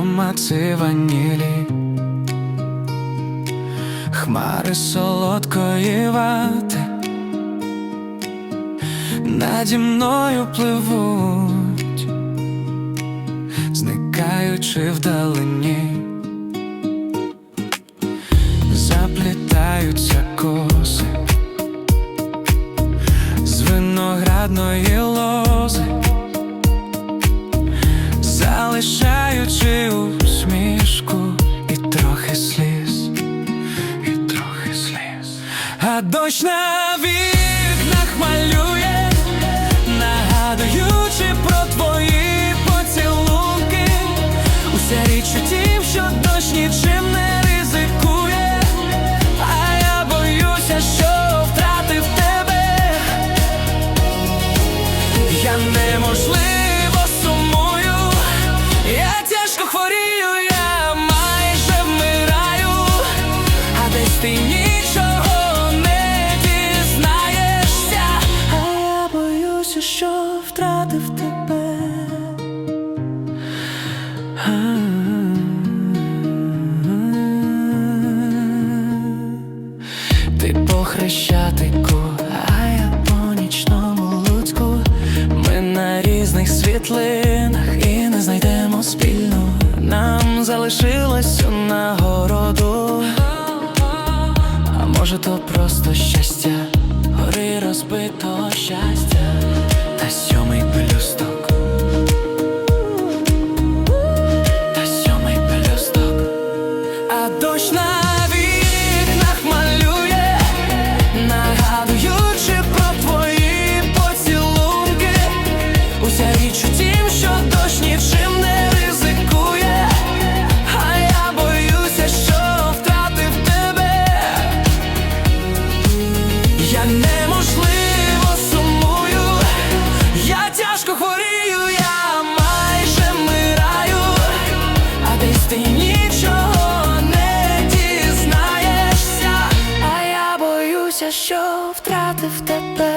аромати ванілі, хмари солодкої вати наді мною пливуть, зникаючи вдалині, заплітаються коси з виноградної лози, залишаючи а дощ на вікнах малює, нагадуючи про твої поцілунки, уся річ у тім, що дощ нічим не втратив тебе. Ти по хрещатику, а я по нічному луцьку. Ми на різних світлинах і не знайдемо спільну. Нам залишилось у нагороду. А може, то просто щастя, гори розбитого щастя, А втратив тебе.